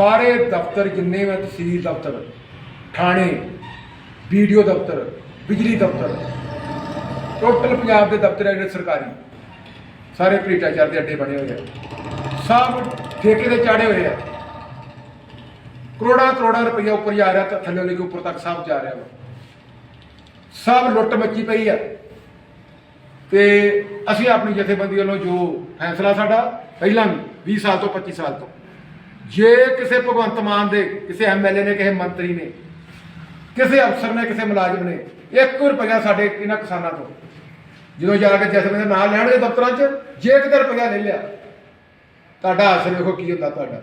ਸਾਰੇ ਦਫ਼ਤਰ ਜਿੰਨੇ ਵੀ ਤਹਿਸੀਲ ਦਫ਼ਤਰ, ਥਾਣੇ, ਵੀਡੀਓ ਦਫ਼ਤਰ, ਬਿਜਲੀ ਦਫ਼ਤਰ ਟੋਟਲ ਪੰਜਾਬ ਦੇ ਦਫ਼ਤਰ ਹੈ ਜਿਹੜੇ ਸਰਕਾਰੀ। ਸਾਰੇ ਭ੍ਰਿਸ਼ਟਾਚਾਰ ਦੇ ਅੱਡੇ ਬਣੇ ਹੋਏ ਆ। ਸਭ ਠੇਕੇ ਦੇ ਚਾੜੇ ਹੋਏ ਆ। ਕਰੋੜਾਂ ਕਰੋੜਾਂ ਰੁਪਈਆ ਉੱਪਰ ਜਾ ਰਿਹਾ ਤਾਂ ਥੱਲੇ ਲੈ ਕੇ ਉੱਪਰ ਤੱਕ ਸਭ ਜਾ ਰਿਹਾ ਵਾ। ਸਭ ਲੁੱਟ ਮੱਚੀ ਪਈ ਆ। ਤੇ ਅਸੀਂ ਆਪਣੀ ਜਥੇਬੰਦੀ ਵੱਲੋਂ ਜੋ ਫੈਸਲਾ ਸਾਡਾ, ਪਹਿਲਾਂ ਵੀ 20 ਸਾਲ ਤੋਂ 25 ਸਾਲ ਤੋਂ। ਜੇ ਕਿਸੇ ਭਗਵੰਤ ਮਾਨ ਦੇ, ਕਿਸੇ ਐਮਐਲਏ ਨੇ, ਕਿਸੇ ਮੰਤਰੀ ਨੇ, ਕਿਸੇ ਅਫਸਰ ਨੇ, ਕਿਸੇ ਮੁਲਾਜ਼ਮ ਨੇ 1 ਰੁਪਇਆ ਸਾਡੇ ਇਹਨਾਂ ਕਿਸਾਨਾਂ ਤੋਂ। ਜਦੋਂ ਜਾ ਕੇ ਜਸਮੇ ਦੇ ਨਾਲ ਲੈਣਗੇ ਦਫ਼ਤਰਾਂ 'ਚ, ਜੇ ਕਿਤੇ ਰੁਪਇਆ ਲੈ ਲਿਆ, ਤੁਹਾਡਾ ਅਸਰ ਵੇਖੋ ਕੀ ਹੁੰਦਾ ਤੁਹਾਡਾ।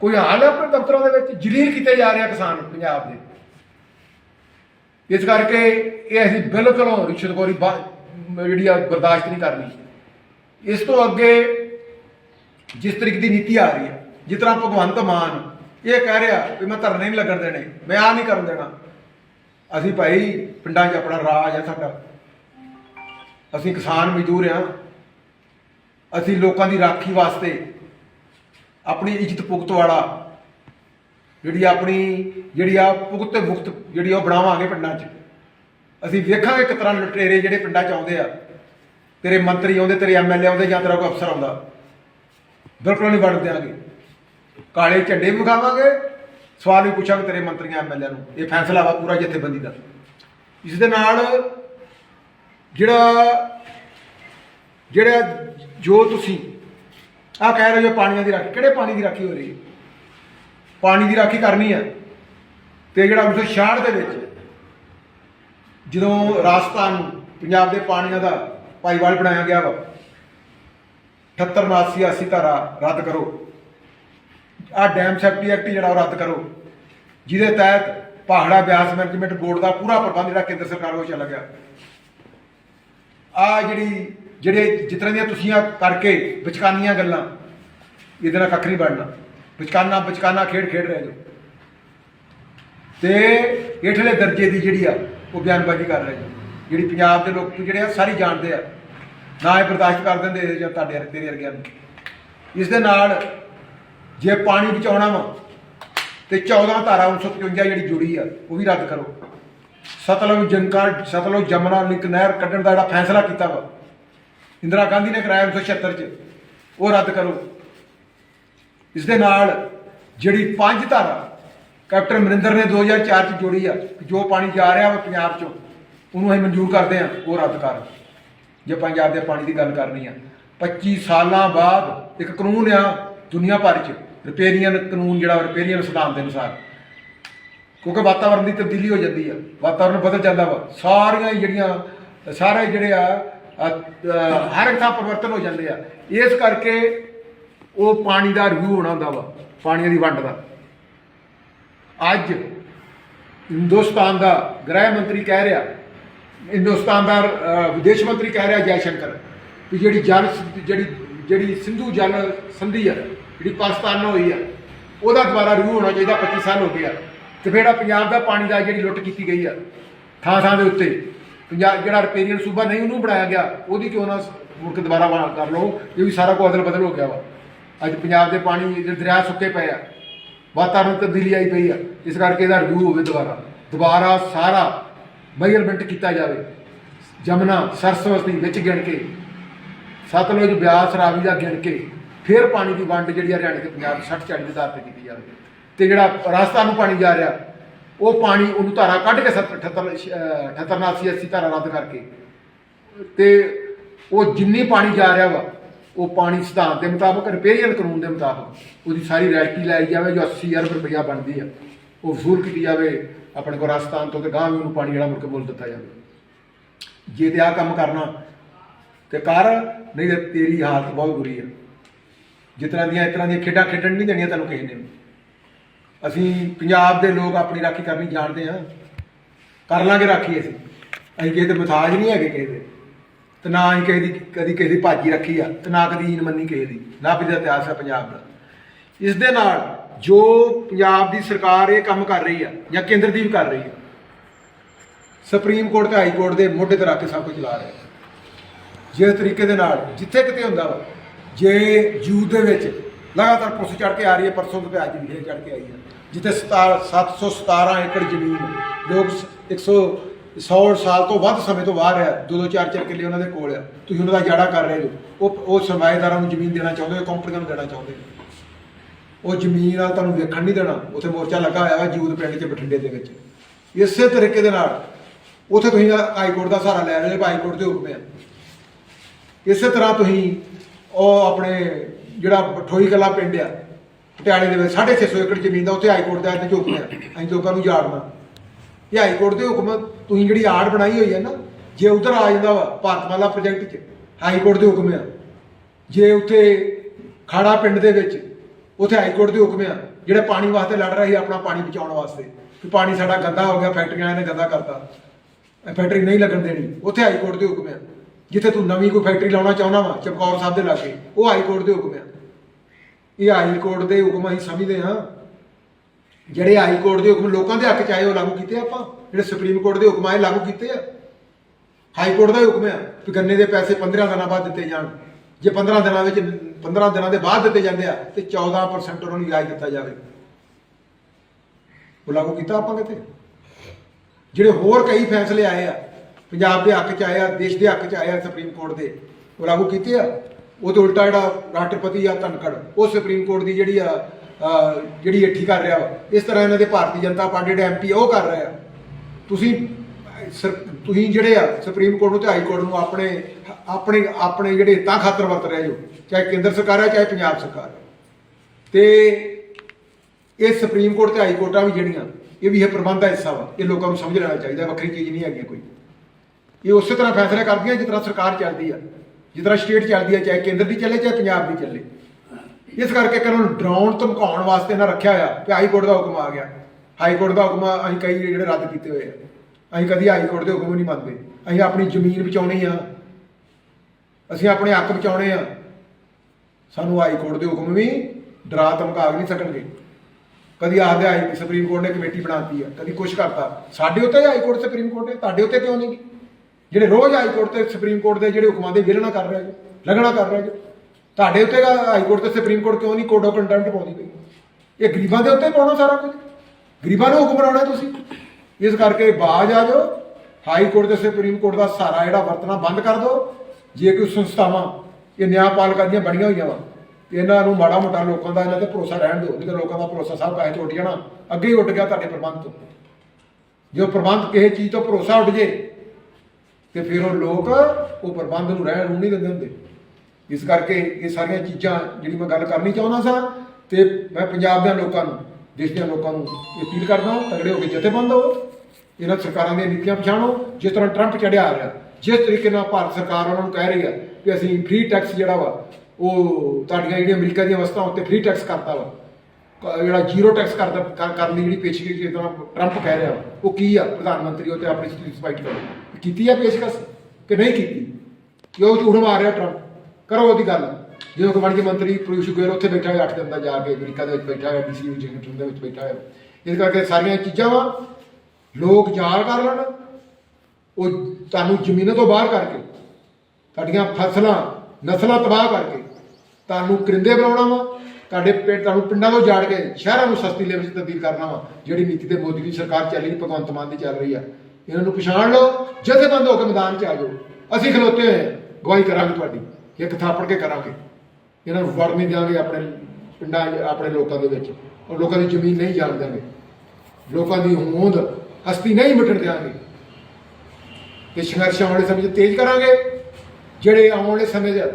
ਕੋਈ ਹਾਲ ਆਪਣੇ ਦਫ਼ਤਰਾਂ ਦੇ ਵਿੱਚ? ਜਲੀਲ ਕੀਤੇ ਜਾ ਰਹੇ ਆ ਕਿਸਾਨ ਪੰਜਾਬ ਦੇ। ਇਸ ਕਰਕੇ ਇਹ ਅਸੀਂ ਬਿਲਕੁਲ ਰਿਸ਼ਵਤਖੋਰੀ ਬਾ- ਜਿਹੜੀ ਆ ਬਰਦਾਸ਼ਤ ਨਹੀਂ ਕਰਨੀ ਇਸ ਤੋਂ ਅੱਗੇ ਜਿਸ ਤਰੀਕੇ ਦੀ ਨੀਤੀ ਆ ਰਹੀ ਹੈ, ਜਿਸ ਤਰ੍ਹਾਂ ਭਗਵੰਤ ਮਾਨ ਇਹ ਕਹਿ ਰਿਹਾ ਵੀ ਮੈਂ ਧਰਨੇ ਨਹੀਂ ਲੱਗਣ ਦੇਣੇ, ਮੈਂ ਆ ਨਹੀਂ ਕਰਨ ਦੇਣਾ। ਅਸੀਂ ਭਾਈ ਪਿੰਡਾਂ 'ਚ ਆਪਣਾ ਰਾਜ ਹੈ ਸਾਡਾ। ਅਸੀਂ ਕਿਸਾਨ ਮਜ਼ਦੂਰ ਆ ਅਸੀਂ ਲੋਕਾਂ ਦੀ ਰਾਖੀ ਵਾਸਤੇ ਆਪਣੀ ਇੱਜ਼ਤ ਪੁਗਤ ਵਾਲਾ, ਜਿਹੜੀ ਆਪਣੀ, ਜਿਹੜੀ ਆ ਪੁਗਤ ਮੁਕਤ ਜਿਹੜੀ ਉਹ ਬਣਾਵਾਂਗੇ ਪਿੰਡਾਂ 'ਚ। ਅਸੀਂ ਵੇਖਾਂਗੇ ਕਿਸ ਤਰ੍ਹਾਂ ਲੁਟੇਰੇ ਜਿਹੜੇ ਪਿੰਡਾਂ 'ਚ ਆਉਂਦੇ ਆ। ਤੇਰੇ ਮੰਤਰੀ ਆਉਂਦੇ, ਤੇਰੇ ਐਮਐਲਏ ਆਉਂਦੇ ਜਾਂ ਤੇਰਾ ਕੋਈ ਅਫਸਰ ਆਉਂਦਾ। ਬਿਲਕੁਲ ਨਹੀਂ ਵੜ ਦਿਆਂਗੇ। ਕਾਲੇ ਝੰਡੇ ਵੀ ਵਿਖਾਵਾਂਗੇ। ਸਵਾਲ ਵੀ ਪੁੱਛਾਂਗੇ ਤੇਰੇ ਮੰਤਰੀਆਂ ਐਮਐਲਏ ਨੂੰ। ਇਹ ਫੈਸਲਾ ਵਾ ਪੂਰਾ ਜਥੇਬੰਦੀ ਦਾ। ਇਸ ਦੇ ਨਾਲ ਜਿਹੜਾ ਜਿਹੜਾ ਜੋ ਤੁਸੀਂ ਆ ਕਹਿ ਰਹੇ ਹੋ ਪਾਣੀਆਂ ਦੀ ਰਾਖੀ, ਕਿਹੜੇ ਪਾਣੀ ਦੀ ਰਾਖੀ ਹੋ ਰਹੀ ਹੈ? ਪਾਣੀ ਦੀ ਰਾਖੀ ਕਰਨੀ ਹੈ। ਤੇ ਜਿਹੜਾ 1966 ਦੇ ਵਿੱਚ ਜਦੋਂ ਰਾਜਸਥਾਨ ਨੂੰ ਪੰਜਾਬ ਦੇ ਪਾਣੀਆਂ ਦਾ ਭਾਈਵਾਲ ਬਣਾਇਆ ਗਿਆ ਵਾ 78 ਨਾਸੀ 80 ਧਾਰਾ ਰੱਦ ਕਰੋ। ਆ ਡੈਮ ਸੈਫਟੀ ਐਕਟ ਜਿਹੜਾ ਉਹ ਰੱਦ ਕਰੋ। ਜਿਹਦੇ ਤਹਿਤ ਪਹਾੜਾ ਬਿਆਸ ਮੈਨੇਜਮੈਂਟ ਬੋਰਡ ਦਾ ਪੂਰਾ ਪ੍ਰਬੰਧ ਜਿਹੜਾ ਕੇਂਦਰ ਸਰਕਾਰ ਵੱਲੋਂ ਚਲਾ ਗਿਆ। ਆ ਜਿਹੜੀ, ਜਿਹੜੇ ਜਿਸ ਤਰ੍ਹਾਂ ਦੀਆਂ ਤੁਸੀਂ ਕਰਕੇ ਵਿਚਕਾਨੀਆਂ ਗੱਲਾਂ, ਇਹਦੇ ਨਾਲ ਕੱਖ ਨਹੀਂ ਬਣਨਾ। ਵਿਚਕਾਨਾ ਵਿਚਕਾਨਾ ਖੇਡ ਖੇਡ ਰਹੇ ਜੋ। ਤੇ ਹੇਠਲੇ ਦਰਜੇ ਦੀ ਜਿਹੜੀ ਆ, ਉਹ ਬਿਆਨਬਾਜ਼ੀ ਕਰ ਰਹੇ ਜੋ। ਜਿਹੜੀ ਪੰਜਾਬ ਦੇ ਲੋਕ ਜਿਹੜੇ ਆ, ਸਾਰੀ ਜਾਣਦੇ ਆ। ਨਾ ਇਹ ਬਰਦਾਸ਼ਤ ਕਰ ਦਿੰਦੇ ਜਾਂ ਤੁਹਾਡੇ ਤੇਰੇ ਵਰਗਿਆਂ ਨੂੰ। ਇਸ ਦੇ ਨਾਲ ਜੇ ਪਾਣੀ ਬਚਾਉਣਾ ਵਾ ਤੇ 14 ਧਾਰਾ 155 ਜਿਹੜੀ ਜੁੜੀ ਆ, ਉਹ ਵੀ ਰੱਦ ਕਰੋ। ਸਤਲੁਜ ਜੰਕਾ ਸਤਲੁਜ ਜਮਨਾ ਲਿੰਕ ਨਹਿਰ ਕੱਢਣ ਦਾ ਜਿਹੜਾ ਫੈਸਲਾ ਕੀਤਾ ਵਾ, ਇੰਦਰਾ ਗਾਂਧੀ ਨੇ ਕਰਾਇਆ 1976 ਚ, ਉਹ ਰੱਦ ਕਰੋ। ਇਸ ਦੇ ਨਾਲ ਜਿਹੜੀ ਪੰਜ ਧਾਰਾ ਕੈਪਟਨ ਅਮਰਿੰਦਰ ਨੇ 2004 ਚ ਜੋੜੀ ਆ, ਜੋ ਪਾਣੀ ਜਾ ਰਿਹਾ ਵਾ ਪੰਜਾਬ ਚੋਂ, ਉਹਨੂੰ ਅਸੀਂ ਮਨਜ਼ੂਰ ਕਰਦੇ ਆ ਉਹ ਰੱਦ ਕਰ। ਜੇ ਪੰਜਾਬ ਦੇ ਪਾਣੀ ਦੀ ਗੱਲ ਕਰਨੀ ਆ 25 ਸਾਲਾਂ ਬਾਅਦ ਇੱਕ ਕਾਨੂੰਨ ਆ ਦੁਨੀਆ ਭਰ ਚ ਰਿਪੇਰੀਅਨ ਕਾਨੂੰਨ ਜਿਹੜਾ ਰਿਪੇਰੀਅਨ ਸਿਧਾਂਤ ਦੇ ਅਨੁਸਾਰ। ਕਿਉਂਕਿ ਵਾਤਾਵਰਣ ਦੀ ਤਬਦੀਲੀ ਹੋ ਜਾਂਦੀ ਆ ਵਾਤਾਵਰਣ ਬਦਲ ਜਾਂਦਾ ਵਾ, ਸਾਰੀਆਂ ਹੀ ਜਿਹੜੀਆਂ, ਸਾਰੇ ਜਿਹੜੇ ਆ ਹਰ ਇੱਕ ਥਾਂ ਪਰਿਵਰਤਨ ਹੋ ਜਾਂਦੇ ਆ। ਇਸ ਕਰਕੇ ਉਹ ਪਾਣੀ ਦਾ ਰਿਵਿਊ ਹੋਣਾ ਹੁੰਦਾ ਵਾ, ਪਾਣੀਆਂ ਦੀ ਵੰਡ ਦਾ। ਅੱਜ ਹਿੰਦੁਸਤਾਨ ਦਾ ਗ੍ਰਹਿ ਮੰਤਰੀ ਕਹਿ ਰਿਹਾ ਹਿੰਦੁਸਤਾਨ ਦਾ ਵਿਦੇਸ਼ ਮੰਤਰੀ ਕਹਿ ਰਿਹਾ ਜੈ ਸ਼ੰਕਰ ਕਿ ਜਿਹੜੀ ਜਲ, ਜਿਹੜੀ ਜਿਹੜੀ ਸਿੰਧੂ ਜਲ ਸੰਧੀ ਆ, ਜਿਹੜੀ ਪਾਕਿਸਤਾਨ ਨਾਲ ਹੋਈ ਆ, ਉਹਦਾ ਦੁਬਾਰਾ ਰਿਵਿਊ ਹੋਣਾ ਚਾਹੀਦਾ 25 ਸਾਲ ਹੋ ਗਿਆ ਆ। ਤੇ ਫਿਰ ਜਿਹੜਾ ਪੰਜਾਬ ਦਾ ਪਾਣੀ ਦਾ ਜਿਹੜੀ ਲੁੱਟ ਕੀਤੀ ਗਈ ਆ ਥਾਂ ਥਾਂ ਦੇ ਉੱਤੇ। ਪੰਜਾਬ ਜਿਹੜਾ ਰਿਪੇਰੀਅਨ ਸੂਬਾ ਨਹੀਂ ਉਹਨੂੰ ਬਣਾਇਆ ਗਿਆ, ਉਹਦੀ ਕਿਉਂ ਨਾ ਮੁੜ ਕੇ ਦੁਬਾਰਾ ਬਣਾ ਕਰ ਲਓ, ਇਹ ਵੀ ਸਾਰਾ ਕੁਝ ਅਦਲ ਬਦਲ ਹੋ ਗਿਆ ਵਾ। ਅੱਜ ਪੰਜਾਬ ਦੇ ਪਾਣੀ ਜਿਹੜੇ ਦਰਿਆ ਸੁੱਕੇ ਪਏ ਆ ਵਾਤਾਵਰਣ ਤਬਦੀਲੀ ਆਈ ਪਈ ਆ, ਇਸ ਕਰਕੇ ਇਹਦਾ ਰਿਵਿਊ ਹੋਵੇ ਦੁਬਾਰਾ। ਦੁਬਾਰਾ ਸਾਰਾ ਮੈਜ਼ਰਮੈਂਟ ਕੀਤਾ ਜਾਵੇ। ਜਮਨਾ ਸਰਸਵਤੀ ਵਿੱਚ ਗਿਣ ਕੇ, ਸਤਲੁਜ ਬਿਆਸ ਰਾਵੀ ਦਾ ਗਿਣ ਕੇ, ਫਿਰ ਪਾਣੀ ਦੀ ਵੰਡ ਜਿਹੜੀ ਹਰਿਆਣੇ ਤੇ ਪੰਜਾਬ 60 40 ਦੇ ਆਧਾਰ ਤੇ ਕੀਤੀ ਜਾਵੇ। ਤੇ ਜਿਹੜਾ ਰਾਜਸਥਾਨ ਨੂੰ ਪਾਣੀ ਜਾ ਰਿਹਾ, ਉਹ ਪਾਣੀ ਉਹਨੂੰ ਧਾਰਾ ਕੱਢ ਕੇ 78 88 80 ਧਾਰਾ ਰੱਦ ਕਰਕੇ। ਤੇ ਉਹ ਜਿੰਨੀ ਪਾਣੀ ਜਾ ਰਿਹਾ ਵਾ, ਉਹ ਪਾਣੀ ਸਿਧਾਂਤ ਦੇ ਮੁਤਾਬਕ ਰਿਪੇਰੀਅਨ ਕਾਨੂੰਨ ਦੇ ਮੁਤਾਬਕ ਉਹਦੀ ਸਾਰੀ ਰੈਲਟੀ ਲਾਈ ਜਾਵੇ, ਜੋ 80 ਅਰਬ ਰੁਪਇਆ ਬਣਦੀ ਆ। ਉਹ ਵਸੂਲ ਕੀਤੀ ਜਾਵੇ, ਆਪਣੇ ਕੋਲ ਰਾਜਸਥਾਨ ਤੋਂ ਤੇ ਗਾਂ ਵੀ ਉਹਨੂੰ ਪਾਣੀ ਵਾਲਾ ਮੁੜ ਬੋਲ ਦਿੱਤਾ ਜਾਵੇ। ਜੇ ਤੇ ਆ ਕੰਮ ਕਰਨਾ, ਤੇ ਕਰ, ਨਹੀਂ ਤੇ ਤੇਰੀ ਹਾਲਤ ਬਹੁਤ ਬੁਰੀ ਹੈ ਜਿਸ ਤਰ੍ਹਾਂ ਦੀਆਂ, ਇਸ ਤਰ੍ਹਾਂ ਦੀਆਂ ਖੇਡਾਂ ਖੇਡਣ ਨਹੀਂ ਦੇਣੀਆਂ ਤੈਨੂੰ ਕਿਸੇ ਨੇ ਅਸੀਂ ਪੰਜਾਬ ਦੇ ਲੋਕ ਆਪਣੀ ਰਾਖੀ ਕਰਨੀ ਜਾਣਦੇ ਹਾਂ। ਕਰ ਲਾਂਗੇ ਰਾਖੀ ਅਸੀਂ। ਅਸੀਂ ਕਿਸੇ 'ਤੇ ਮਥਾਜ ਨਹੀਂ ਹੈਗੇ ਕਿਸੇ ਦੇ। ਤੇ ਨਾ ਹੀ ਕਿਸੇ ਦੀ, ਕਦੀ ਕਿਸੇ ਦੀ ਭਾਜੀ ਰੱਖੀ ਆ, ਤੇ ਨਾ ਕਦੀ ਹੀਨ ਮੰਨੀ ਕਿਸੇ ਦੀ। ਨਾ ਵੀ ਦਾ ਇਤਿਹਾਸ ਹੈ ਪੰਜਾਬ ਦਾ। ਇਸ ਦੇ ਨਾਲ ਜੋ ਪੰਜਾਬ ਦੀ ਸਰਕਾਰ ਇਹ ਕੰਮ ਕਰ ਰਹੀ ਆ ਜਾਂ ਕੇਂਦਰ ਦੀ ਵੀ ਕਰ ਰਹੀ ਆ, ਸੁਪਰੀਮ ਕੋਰਟ ਤੇ ਹਾਈ ਕੋਰਟ ਦੇ ਮੋਢੇ ਤੇ ਰੱਖ ਕੇ ਸਭ ਕੁਝ ਚਲਾ ਰਿਹਾ ਜਿਸ ਤਰੀਕੇ ਦੇ ਨਾਲ, ਜਿੱਥੇ ਕਿਤੇ ਹੁੰਦਾ ਵਾ, ਜੇ ਜੂਥ ਦੇ ਵਿੱਚ ਲਗਾਤਾਰ ਪੁਲਿਸ ਚੜ ਕੇ ਆ ਰਹੀ ਹੈ, ਪਰਸੋਂ ਤੋਂ ਅੱਜ ਵੀ ਇਹ ਚੜ ਕੇ ਆਈ ਹੈ, ਜਿੱਥੇ 717 ਏਕੜ ਜ਼ਮੀਨ ਲੋਕ 100 100 ਸਾਲ ਤੋਂ ਵੱਧ ਸਮੇਂ ਤੋਂ ਬਾਹਰ ਹੈ, ਦੋ ਦੋ ਚਾਰ ਚਾਰ ਕਿੱਲੇ ਉਹਨਾਂ ਦੇ ਕੋਲ ਆ, ਤੁਸੀਂ ਉਹਨਾਂ ਦਾ ਜਾੜਾ ਕਰ ਰਹੇ ਹੋ, ਉਹ ਉਹ ਸਰਮਾਏਦਾਰਾਂ ਨੂੰ ਜ਼ਮੀਨ ਦੇਣਾ ਚਾਹੁੰਦੇ ਹੋ, ਕੰਪਨੀਆਂ ਨੂੰ ਦੇਣਾ ਚਾਹੁੰਦੇ ਹੋ? ਉਹ ਜ਼ਮੀਨ ਆ ਤੁਹਾਨੂੰ ਵੇਖਣ ਨਹੀਂ ਦੇਣਾ। ਉੱਥੇ ਮੋਰਚਾ ਲੱਗਾ ਹੋਇਆ ਹੈ ਜੂਦ ਪਿੰਡ 'ਚ, ਬਠਿੰਡੇ ਦੇ ਵਿੱਚ। ਇਸੇ ਤਰੀਕੇ ਦੇ ਨਾਲ ਉੱਥੇ ਤੁਸੀਂ ਹਾਈ ਕੋਰਟ ਦਾ ਸਹਾਰਾ ਲੈ ਰਹੇ ਹੋ ਹਾਈ ਕੋਰਟ ਦੇ ਹੁਕਮ ਆ। ਇਸੇ ਤਰ੍ਹਾਂ ਤੁਸੀਂ ਉਹ ਆਪਣੇ ਜਿਹੜਾ ਬਠੋਈ ਕਲਾ ਪਿੰਡ ਆ, ਪਟਿਆਲੇ ਦੇ ਵਿੱਚ 650 ਏਕੜ ਜ਼ਮੀਨ ਦਾ ਉੱਥੇ ਹਾਈ ਕੋਰਟ ਦਾ ਅੱਜ ਹੁਕਮ ਹੈ ਅਸੀਂ ਲੋਕਾਂ ਨੂੰ ਜਾੜਨਾ ਇਹ ਹਾਈ ਕੋਰਟ ਦੇ ਹੁਕਮ, ਤੁਸੀਂ ਜਿਹੜੀ ਆੜ ਬਣਾਈ ਹੋਈ ਹੈ ਨਾ, ਜੇ ਉਧਰ ਆ ਜਾਂਦਾ ਵਾ, ਭਾਰਤਮਾਲਾ ਪ੍ਰੋਜੈਕਟ 'ਚ ਹਾਈ ਕੋਰਟ ਦੇ ਹੁਕਮ ਆ। ਜੇ ਉੱਥੇ ਖਾੜਾ ਪਿੰਡ ਦੇ ਵਿੱਚ ਉੱਥੇ ਹਾਈ ਕੋਰਟ ਦੇ ਹੁਕਮ ਆ, ਜਿਹੜੇ ਪਾਣੀ ਵਾਸਤੇ ਲੜ ਰਹੇ ਸੀ ਆਪਣਾ ਪਾਣੀ ਬਚਾਉਣ ਵਾਸਤੇ, ਕਿ ਪਾਣੀ ਸਾਡਾ ਗੰਦਾ ਹੋ ਗਿਆ, ਫੈਕਟਰੀਆਂ ਨੇ ਗੰਦਾ ਕਰਤਾ। ਫੈਕਟਰੀ ਨਹੀਂ ਲੱਗਣ ਦੇਣੀ। ਉੱਥੇ ਹਾਈ ਕੋਰਟ ਦੇ ਹੁਕਮ ਆ। ਜਿੱਥੇ ਤੂੰ ਨਵੀਂ ਕੋਈ ਫੈਕਟਰੀ ਲਾਉਣਾ ਚਾਹੁੰਦਾ ਵਾ, ਚਮਕੌਰ ਸਾਹਿਬ ਦੇ ਲਾਗੇ, ਉਹ ਹਾਈ ਕੋਰਟ ਦੇ ਹੁਕਮ ਆ। ਇਹ ਹਾਈ ਕੋਰਟ ਦੇ ਹੁਕਮ ਅਸੀਂ ਸਮਝਦੇ ਹਾਂ। ਜਿਹੜੇ ਹਾਈ ਕੋਰਟ ਦੇ ਹੁਕਮ ਲੋਕਾਂ ਦੇ ਹੱਕ ਚ ਆਏ, ਉਹ ਲਾਗੂ ਕੀਤੇ ਆਪਾਂ। ਜਿਹੜੇ ਸੁਪਰੀਮ ਕੋਰਟ ਦੇ ਹੁਕਮ ਆਏ, ਲਾਗੂ ਕੀਤੇ ਆ। ਹਾਈ ਕੋਰਟ ਦਾ ਹੁਕਮ ਆ ਕਿ ਗੰਨੇ ਦੇ ਪੈਸੇ 15 ਦਿਨਾਂ ਬਾਅਦ ਦਿੱਤੇ ਜਾਣ। ਜੇ 15 ਦਿਨਾਂ ਵਿੱਚ 15 ਦਿਨਾਂ ਦੇ ਬਾਅਦ ਦਿੱਤੇ ਜਾਂਦੇ ਆ ਤੇ 14% ਉਹਨਾਂ ਨੂੰ ਇਲਾਜ ਦਿੱਤਾ ਜਾਵੇ। ਉਹ ਲਾਗੂ ਕੀਤਾ ਆਪਾਂ ਕਿਤੇ? ਜਿਹੜੇ ਹੋਰ ਕਈ ਫੈਸਲੇ ਆਏ ਆ, ਪੰਜਾਬ ਦੇ ਹੱਕ ਚ ਆਏ ਆ, ਦੇਸ਼ ਦੇ ਹੱਕ ਚ ਆਏ ਆ ਸੁਪਰੀਮ ਕੋਰਟ ਦੇ ਉਹ ਲਾਗੂ ਕੀਤੇ ਆ? ਉਹ ਤੋਂ ਉਲਟਾ ਜਿਹੜਾ ਰਾਸ਼ਟਰਪਤੀ ਆ ਧਨਕੜ ਉਹ ਸੁਪਰੀਮ ਕੋਰਟ ਦੀ ਜਿਹੜੀ ਆ ਜਿਹੜੀ ਹੇਠੀ ਕਰ ਰਿਹਾ ਵਾ, ਇਸ ਤਰ੍ਹਾਂ ਇਹਨਾਂ ਦੇ ਭਾਰਤੀ ਜਨਤਾ ਪਾਰਟੀ ਦੇ ਐਮਪੀ ਉਹ ਕਰ ਰਹੇ ਆ। ਤੁਸੀਂ, ਸਰ- ਤੁਸੀਂ ਜਿਹੜੇ ਆ ਸੁਪਰੀਮ ਕੋਰਟ ਨੂੰ ਤੇ ਹਾਈ ਕੋਰਟ ਨੂੰ ਆਪਣੇ ਆਪਣੇ ਆਪਣੇ ਜਿਹੜੇ ਹਿੱਤਾਂ ਖਾਤਰ ਵਰਤ ਰਹੇ ਜੋ ਚਾਹੇ ਕੇਂਦਰ ਸਰਕਾਰ ਹੈ, ਚਾਹੇ ਪੰਜਾਬ ਸਰਕਾਰ ਹੈ। ਤੇ ਇਹ ਸੁਪਰੀਮ ਕੋਰਟ ਤੇ ਹਾਈ ਕੋਰਟਾਂ ਵੀ ਜਿਹੜੀਆਂ, ਇਹ ਵੀ ਇਹ ਪ੍ਰਬੰਧ ਦਾ ਹਿੱਸਾ ਵਾ। ਇਹ ਲੋਕਾਂ ਨੂੰ ਸਮਝ ਲੈਣਾ ਚਾਹੀਦਾ, ਵੱਖਰੀ ਚੀਜ਼ ਨਹੀਂ ਹੈਗੀ ਕੋਈ। ਇਹ ਉਸੇ ਤਰ੍ਹਾਂ ਫੈਸਲਾ ਕਰਦੀਆਂ ਜਿਸ ਤਰ੍ਹਾਂ ਸਰਕਾਰ ਚੱਲਦੀ ਆ, ਜਿਸ ਤਰ੍ਹਾਂ ਸਟੇਟ ਚੱਲਦੀ ਆ, ਚਾਹੇ ਕੇਂਦਰ ਦੀ ਚੱਲੇ, ਚਾਹੇ ਪੰਜਾਬ ਦੀ ਚੱਲੇ। ਇਸ ਕਰਕੇ ਕਿ ਨੂੰ ਡਰਾਉਣ, ਧਮਕਾਉਣ ਵਾਸਤੇ ਇਹਨਾਂ ਰੱਖਿਆ ਹੋਇਆ ਕਿ ਹਾਈ ਕੋਰਟ ਦਾ ਹੁਕਮ ਆ ਗਿਆ। ਹਾਈ ਕੋਰਟ ਦਾ ਹੁਕਮ ਅਸੀਂ ਕਈ ਜਿਹੜੇ ਰੱਦ ਕੀਤੇ ਹੋਏ ਆ। ਅਸੀਂ ਕਦੀ ਹਾਈ ਕੋਰਟ ਦੇ ਹੁਕਮ ਨਹੀਂ ਮੰਨਦੇ। ਅਸੀਂ ਆਪਣੀ ਜ਼ਮੀਨ ਬਚਾਉਣੀ ਆ। ਅਸੀਂ ਆਪਣੇ ਹੱਕ ਬਚਾਉਣੇ ਆ। ਸਾਨੂੰ ਹਾਈ ਕੋਰਟ ਦੇ ਹੁਕਮ ਵੀ ਡਰਾ ਧਮਕਾ ਨਹੀਂ ਸਕਣਗੇ। ਕਦੀ ਆਖਦੇ ਹਾਈ ਸੁਪਰੀਮ ਕੋਰਟ ਨੇ ਕਮੇਟੀ ਬਣਾਤੀ ਆ, ਕਦੀ ਕੁਛ ਕਰਤਾ। ਸਾਡੇ ਉੱਤੇ ਹਾਈ ਕੋਰਟ, ਸੁਪਰੀਮ ਕੋਰਟ ਹੈ ਤੁਹਾਡੇ ਉੱਤੇ ਕਿਉਂ ਨਹੀਂ ਜਿਹੜੇ ਰੋਜ਼ ਹਾਈ ਕੋਰਟ ਤੇ, ਸੁਪਰੀਮ ਕੋਰਟ ਦੇ ਜਿਹੜੇ ਹੁਕਮਾਂ ਦੇ ਵਿਰਣਾ ਕਰ ਰਹੇ ਜੋ ਲਗਣਾ ਕਰ ਰਹੇ ਜੋ ਤੁਹਾਡੇ ਉੱਤੇ ਹਾਈ ਕੋਰਟ ਤੇ, ਸੁਪਰੀਮ ਕੋਰਟ ਕਿਉਂ ਨਹੀਂ ਕੋਡ ਆਫ ਕੰਟੈਂਪਟ ਪਾਉਂਦੀ ਪਈ? ਇਹ ਗਰੀਬਾਂ ਦੇ ਉੱਤੇ ਪਾਉਣਾ ਸਾਰਾ ਕੁਝ? ਗਰੀਬਾਂ ਨੂੰ ਹੁਕਮ ਬਣਾਉਣਾ ਤੁਸੀਂ? ਇਸ ਕਰਕੇ ਬਾਜ ਆ ਜਾਓ। ਹਾਈ ਕੋਰਟ ਤੇ, ਸੁਪਰੀਮ ਕੋਰਟ ਦਾ ਸਹਾਰਾ ਜਿਹੜਾ ਵਰਤਣਾ ਬੰਦ ਕਰ ਦਿਓ। ਜੇ ਕੋਈ ਸੰਸਥਾਵਾਂ ਇਹ ਨਿਆਂਪਾਲਕਾਂ ਦੀਆਂ ਬਣੀਆਂ ਹੋਈਆਂ ਵਾ। ਤੇ ਇਹਨਾਂ ਨੂੰ ਮਾੜਾ ਮੋਟਾ ਲੋਕਾਂ ਦਾ ਇਹਨਾਂ ਤੇ ਭਰੋਸਾ ਰਹਿਣ ਦਿਓ। ਨਹੀਂ ਤਾਂ ਲੋਕਾਂ ਦਾ ਭਰੋਸਾ ਸਭ ਪੈਸੇ ਤੋਂ ਉੱਡ ਜਾਣਾ ਅੱਗੇ ਹੀ ਉੱਡ ਗਿਆ ਤੁਹਾਡੇ ਪ੍ਰਬੰਧ ਤੋਂ। ਜੋ ਪ੍ਰਬੰਧ ਕਿਸੇ ਚੀਜ਼ ਤੋਂ ਭਰੋਸਾ ਉੱਡ ਜੇ, ਤੇ ਫਿਰ ਉਹ ਲੋਕ ਉਹ ਪ੍ਰਬੰਧ ਨੂੰ ਰਹਿਣ ਨੂੰ ਨਹੀਂ ਦਿੰਦੇ ਹੁੰਦੇ। ਇਸ ਕਰਕੇ ਇਹ ਸਾਰੀਆਂ ਚੀਜ਼ਾਂ ਜਿਹੜੀ ਮੈਂ ਗੱਲ ਕਰਨੀ ਚਾਹੁੰਦਾ ਸਾਂ, ਤੇ ਮੈਂ ਪੰਜਾਬ ਦੇ ਲੋਕਾਂ ਨੂੰ, ਦੇਸ਼ ਦੇ ਲੋਕਾਂ ਨੂੰ ਅਪੀਲ ਕਰਦਾ ਤਗੜੇ ਹੋ ਕੇ ਜਥੇਬੰਦ ਹੋ, ਇਹਨਾਂ ਸਰਕਾਰਾਂ ਦੀਆਂ ਨੀਤੀਆਂ ਪਛਾਣੋ। ਜਿਸ ਤਰ੍ਹਾਂ ਟਰੰਪ ਚੜਿਆ ਆ ਰਿਹਾ, ਜਿਸ ਤਰੀਕੇ ਨਾਲ ਭਾਰਤ ਸਰਕਾਰ ਉਹਨਾਂ ਨੂੰ ਕਹਿ ਰਹੀ ਆ ਕਿ ਅਸੀਂ ਫ੍ਰੀ ਟੈਕਸ ਜਿਹੜਾ ਵਾ ਉਹ ਤੁਹਾਡੀਆਂ ਜਿਹੜੀਆਂ ਅਮਰੀਕਾ ਦੀਆਂ ਵਸਤਾਂ ਉੱਤੇ ਫ੍ਰੀ ਟੈਕਸ ਕਰਤਾ ਵਾ। ਜਿਹੜਾ ਜ਼ੀਰੋ ਟੈਕਸ ਕਰਦਾ ਕਰਨ ਦੀ ਜਿਹੜੀ ਪੇਸ਼ਕਸ਼ ਜਿਸ ਤਰ੍ਹਾਂ ਟਰੰਪ ਕਹਿ ਰਿਹਾ ਵਾ, ਉਹ ਕੀ ਆ? ਪ੍ਰਧਾਨ ਮੰਤਰੀ ਉਹ ਤੇ ਆਪਣੀ ਸਪਾਈਟ ਕਰੋ ਕੀਤੀ ਆ ਪੇਸ਼ਕਸ਼ ਕਿ ਨਹੀਂ ਕੀਤੀ? ਕਿ ਉਹ ਝੂਠ ਮਾਰ ਰਿਹਾ ਟਰੰਪ ਕਰੋ ਉਹਦੀ ਗੱਲ। ਜਦੋਂ ਕਿ ਵਣਜੀ ਮੰਤਰੀ ਪ੍ਰਯੂਸ਼ ਗੋਇਲ ਉੱਥੇ ਬੈਠਾ ਹੋਇਆ 8 ਦਿਨ ਦਾ ਜਾ ਕੇ ਅਮਰੀਕਾ ਦੇ ਵਿੱਚ ਬੈਠਾ ਹੋਇਆ ਡੀਸੀ ਵਾਸ਼ਿੰਗਟਨ ਦੇ ਵਿੱਚ ਬੈਠਾ ਹੋਇਆ। ਇਸ ਕਰਕੇ ਸਾਰੀਆਂ ਚੀਜ਼ਾਂ ਵਾ ਲੋਕ ਜਾਲ ਕਰ ਲੈਣ। ਉਹ ਤੁਹਾਨੂੰ ਜ਼ਮੀਨਾਂ ਤੋਂ ਬਾਹਰ ਕਰਕੇ ਤੁਹਾਡੀਆਂ ਫਸਲਾਂ, ਨਸਲਾਂ ਤਬਾਹ ਕਰਕੇ ਤੁਹਾਨੂੰ ਕਰਿੰਦੇ ਬਣਾਉਣਾ ਵਾ, ਤੁਹਾਡੇ ਪਿੰਡ, ਤੁਹਾਨੂੰ ਪਿੰਡਾਂ ਤੋਂ ਜਾੜ ਕੇ ਸ਼ਹਿਰਾਂ ਨੂੰ ਸਸਤੀ ਲੈਵਲ 'ਚ ਤਬਦੀਲ ਕਰਨਾ ਵਾ, ਜਿਹੜੀ ਨੀਤੀ ਤੇ ਮੋਦੀ ਦੀ ਸਰਕਾਰ ਚੱਲ ਰਹੀ, ਭਗਵੰਤ ਮਾਨ ਦੀ ਚੱਲ ਰਹੀ ਆ। ਇਹਨਾਂ ਨੂੰ ਪਛਾਣ ਲਓ, ਜਥੇਬੰਦ ਹੋ ਕੇ ਮੈਦਾਨ 'ਚ ਆ ਜਾਓ। ਅਸੀਂ ਖਲੋਤੇ ਹੋਏ ਹਾਂ, ਗਵਾਹੀ ਕਰਾਂਗੇ ਤੁਹਾਡੀ, ਇੱਕ ਥਾਪੜ ਕੇ ਕਰਾਂਗੇ। ਇਹਨਾਂ ਨੂੰ ਵੜ ਨਹੀਂ ਦਿਆਂਗੇ ਆਪਣੇ ਪਿੰਡਾਂ ਆਪਣੇ ਲੋਕਾਂ ਦੇ ਵਿੱਚ, ਔਰ ਲੋਕਾਂ ਦੀ ਜ਼ਮੀਨ ਨਹੀਂ ਜਾਣ ਦਿਆਂਗੇ। ਲੋਕਾਂ ਦੀ ਹੋਂਦ ਹਸਤੀ ਨਹੀਂ ਮਿਟਣ ਦਿਆਂਗੇ। ਇਹ ਸੰਘਰਸ਼ ਆਉਣ ਵਾਲੇ ਸਮੇਂ 'ਚ ਤੇਜ਼ ਕਰਾਂਗੇ। ਜਿਹੜੇ ਆਉਣ ਵਾਲੇ ਸਮੇਂ 'ਚ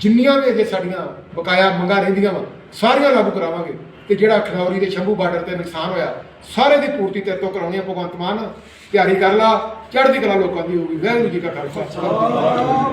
ਜਿੰਨੀਆਂ ਵੀ ਅਜੇ ਸਾਡੀਆਂ ਬਕਾਇਆ ਮੰਗਾਂ ਰਹਿੰਦੀਆਂ ਵਾ, ਸਾਰੀਆਂ ਲਾਗੂ ਕਰਾਵਾਂਗੇ। ਤੇ ਜਿਹੜਾ ਖਨੌਰੀ ਦੇ ਸ਼ੰਭੂ ਬਾਰਡਰ ਤੇ ਨੁਕਸਾਨ ਹੋਇਆ, ਸਾਰੇ ਦੀ ਪੂਰਤੀ ਤੇਰੇ ਤੋਂ ਕਰਾਉਣੀ ਆ, ਭਗਵੰਤ ਮਾਨ। ਤਿਆਰੀ ਕਰ ਲਾ, ਚੜ੍ਹਦੀ ਕਲਾ ਲੋਕਾਂ ਦੀ ਹੋਊਗੀ। ਵਾਹਿਗੁਰੂ ਜੀ ਕਾ ਖਾਲਸਾ।